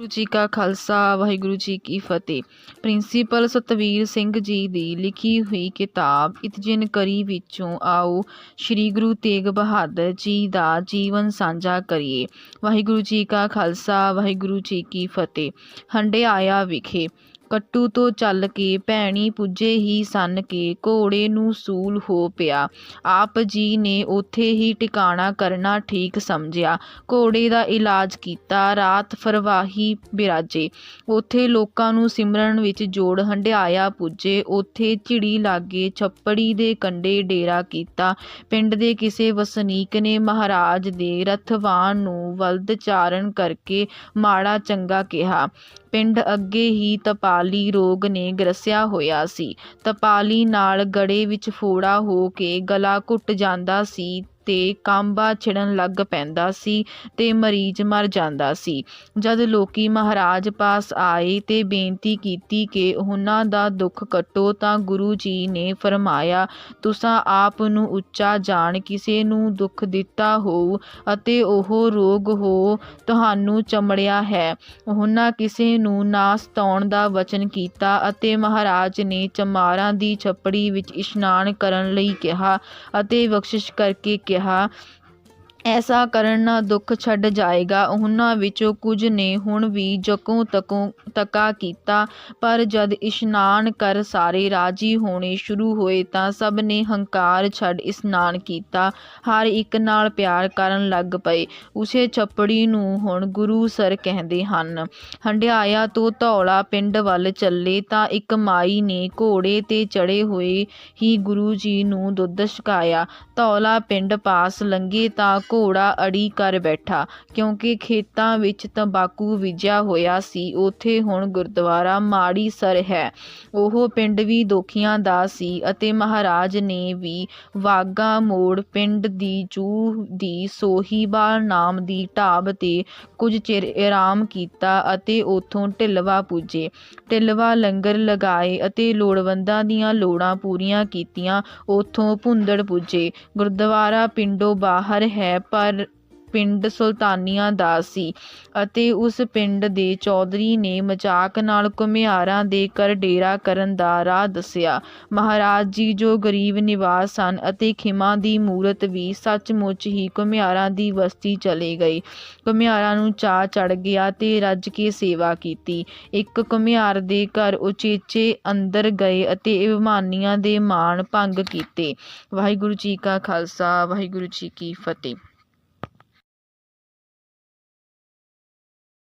ਵਾਹਿਗੁਰੂ ਜੀ ਕਾ ਖਾਲਸਾ, ਵਾਹਿਗੁਰੂ ਜੀ ਕੀ ਫਤਿਹ। ਪ੍ਰਿੰਸੀਪਲ ਸਤਵੀਰ ਸਿੰਘ ਜੀ ਦੀ ਲਿਖੀ ਹੋਈ ਕਿਤਾਬ ਇਤਜਨ ਕਰੀ ਵਿੱਚੋਂ ਆਓ, ਸ੍ਰੀ ਗੁਰੂ ਤੇਗ ਬਹਾਦਰ ਜੀ ਦਾ ਜੀਵਨ ਸਾਂਝਾ ਕਰੀਏ। ਵਾਹਿਗੁਰੂ ਜੀ ਕਾ ਖਾਲਸਾ, ਵਾਹਿਗੁਰੂ ਜੀ ਕੀ ਫਤਿਹ। ਹੰਡਿਆਇਆ ਵਿਖੇ ਕੱਟੂ ਤੋਂ ਚੱਲ ਕੇ ਭੈਣੀ ਪੁੱਜੇ ਹੀ ਸਨ ਕਿ ਘੋੜੇ ਨੂੰ ਸੂਲ ਹੋ ਪਿਆ। ਆਪ ਜੀ ਨੇ ਉੱਥੇ ਹੀ ਟਿਕਾਣਾ ਕਰਨਾ ਠੀਕ ਸਮਝਿਆ। ਘੋੜੇ ਦਾ ਇਲਾਜ ਕੀਤਾ, ਰਾਤ ਫਰਵਾਹੀ ਬਿਰਾਜੇ। ਉੱਥੇ ਲੋਕਾਂ ਨੂੰ ਸਿਮਰਨ ਵਿੱਚ ਜੋੜ ਹੰਡਿਆਇਆ ਪੁੱਜੇ। ਉੱਥੇ ਝਿੜੀ ਲਾਗੇ ਛੱਪੜੀ ਦੇ ਕੰਡੇ ਡੇਰਾ ਕੀਤਾ। ਪਿੰਡ ਦੇ ਕਿਸੇ ਵਸਨੀਕ ਨੇ ਮਹਾਰਾਜ ਦੇ ਰਥਵਾਨ ਨੂੰ ਵਲਦ ਚਾਰਨ ਕਰਕੇ ਮਾੜਾ ਚੰਗਾ ਕਿਹਾ। ਪਿੰਡ ਅੱਗੇ ਹੀ ਤਪਾਲੀ ਰੋਗ ਨੇ ਗਰਸਿਆ ਹੋਇਆ ਸੀ। ਤਪਾਲੀ ਨਾਲ ਗੜੇ ਵਿੱਚ ਫੋੜਾ ਹੋ ਕੇ ਗਲਾ ਘੁੱਟ ਜਾਂਦਾ ਸੀ। ਤੇ ਕਾਂਬਾ ਛਿੜਨ ਲੱਗ ਪੈਂਦਾ ਸੀ ਤੇ ਮਰੀਜ਼ ਮਰ ਜਾਂਦਾ ਸੀ। ਜਦ ਲੋਕੀ ਮਹਾਰਾਜ ਪਾਸ ਆਏ ਤੇ ਬੇਨਤੀ ਕੀਤੀ ਕਿ ਉਹਨਾਂ ਦਾ ਦੁੱਖ ਕੱਟੋ ਤਾਂ ਗੁਰੂ ਜੀ ਨੇ ਫਰਮਾਇਆ, ਤੁਸਾਂ ਆਪ ਨੂੰ ਉੱਚਾ ਜਾਣ, ਕਿਸੇ ਨੂੰ ਦੁੱਖ ਦਿੱਤਾ ਹੋ ਅਤੇ ਉਹ ਰੋਗ ਹੋ ਤੁਹਾਨੂੰ ਚਮੜਿਆ ਹੈ। ਉਹਨਾਂ ਕਿਸੇ ਨੂੰ ਨਾ ਸਤਾਉਣ ਦਾ ਵਚਨ ਕੀਤਾ ਅਤੇ ਮਹਾਰਾਜ ਨੇ ਚਮਾਰਾਂ ਦੀ ਛੱਪੜੀ ਵਿੱਚ ਇਸ਼ਨਾਨ ਕਰਨ ਲਈ ਕਿਹਾ ਅਤੇ ਬਖਸ਼ਿਸ਼ ਕਰਕੇ ਕਿਹਾ ਕਿਹਾ ਐਸਾ ਕਰਨ ਨਾਲ ਦੁੱਖ ਛੱਡ ਜਾਏਗਾ। ਉਹਨਾਂ ਵਿੱਚੋਂ ਕੁਝ ਨੇ ਹੁਣ ਵੀ ਜਕੋਂ ਤਕੋਂ ਤੱਕਾ ਕੀਤਾ, ਪਰ ਜਦ ਇਸ਼ਨਾਨ ਕਰ ਸਾਰੇ ਰਾਜੀ ਹੋਣੇ ਸ਼ੁਰੂ ਹੋਏ ਤਾਂ ਸਭ ਨੇ ਹੰਕਾਰ ਛੱਡ ਇਸ਼ਨਾਨ ਕੀਤਾ। ਹਰ ਇੱਕ ਨਾਲ ਪਿਆਰ ਕਰਨ ਲੱਗ ਪਏ। ਉਸੇ ਛੱਪੜੀ ਨੂੰ ਹੁਣ ਗੁਰੂ ਸਰ ਕਹਿੰਦੇ ਹਨ, ਹੰਡਿਆਇਆ ਤੋਂ ਧੌਲਾ ਪਿੰਡ ਵੱਲ ਚੱਲੇ ਤਾਂ ਇੱਕ ਮਾਈ ਨੇ ਘੋੜੇ ਤੇ ਚੜੇ ਹੋਏ ਹੀ ਗੁਰੂ ਜੀ ਨੂੰ ਦੁੱਧ ਛਕਾਇਆ। ਧੌਲਾ ਪਿੰਡ ਪਾਸ ਲੰਘੇ ਤਾਂ ਘੋੜਾ ਅੜੀ ਕਰ ਬੈਠਾ, ਕਿਉਂਕਿ ਖੇਤਾਂ ਵਿੱਚ ਤੰਬਾਕੂ ਬੀਜਿਆ ਹੋਇਆ ਸੀ, ਉੱਥੇ ਹੁਣ ਗੁਰਦੁਆਰਾ ਮਾੜੀ ਸਰ ਹੈ। ਉਹ ਪਿੰਡ ਵੀ ਦੋਖੀਆਂ ਦਾ ਸੀ ਅਤੇ ਮਹਾਰਾਜ ਨੇ ਵੀ ਵਾਗਾ ਮੋੜ ਪਿੰਡ ਦੀ ਜੂਹ ਦੀ ਸੋਹੀਵਾਲ ਨਾਮ ਦੀ ਢਾਬ ਤੇ ਕੁਝ ਚਿਰ ਆਰਾਮ ਕੀਤਾ ਅਤੇ ਉਥੋਂ ਢਿਲਵਾ ਪੁੱਜੇ। ਢਿਲਵਾ ਲੰਗਰ ਲਗਾਏ ਅਤੇ ਲੋੜਵੰਦਾਂ ਦੀਆਂ ਲੋੜਾਂ ਪੂਰੀਆਂ ਕੀਤੀਆਂ, ਉਥੋਂ ਭੁੰਦੜ ਪੁੱਜੇ। ਗੁਰਦੁਆਰਾ ਪਿੰਡੋਂ ਬਾਹਰ ਹੈ ਪਰ ਪਿੰਡ ਸੁਲਤਾਨੀਆਂ ਦਾ ਸੀ ਅਤੇ ਉਸ ਪਿੰਡ ਦੇ ਚੌਧਰੀ ਨੇ ਮਜ਼ਾਕ ਨਾਲ ਘੁਮਿਆਰਾਂ ਦੇ ਘਰ ਡੇਰਾ ਕਰਨ ਦਾ ਰਾਹ ਦੱਸਿਆ। ਮਹਾਰਾਜ ਜੀ ਜੋ ਗਰੀਬ ਨਿਵਾਸ ਸਨ ਅਤੇ ਖਿਮਾ ਦੀ ਮੂਰਤ ਵੀ ਸੱਚਮੁੱਚ ਹੀ ਘੁਮਿਆਰਾਂ ਦੀ ਬਸਤੀ ਚਲੇ ਗਏ। ਘੁਮਿਆਰਾਂ ਨੂੰ ਚਾਅ ਚੜ ਗਿਆ ਤੇ ਰੱਜ ਕੇ ਸੇਵਾ ਕੀਤੀ। ਇੱਕ ਘੁਮਿਆਰ ਦੇ ਘਰ ਉਚੇਚੇ ਅੰਦਰ ਗਏ ਅਤੇ ਇਵਮਾਨੀਆਂ ਦੇ ਮਾਣ ਭੰਗ ਕੀਤੇ। ਵਾਹਿਗੁਰੂ ਜੀ ਕਾ ਖਾਲਸਾ, ਵਾਹਿਗੁਰੂ ਜੀ ਕੀ ਫਤਿਹ।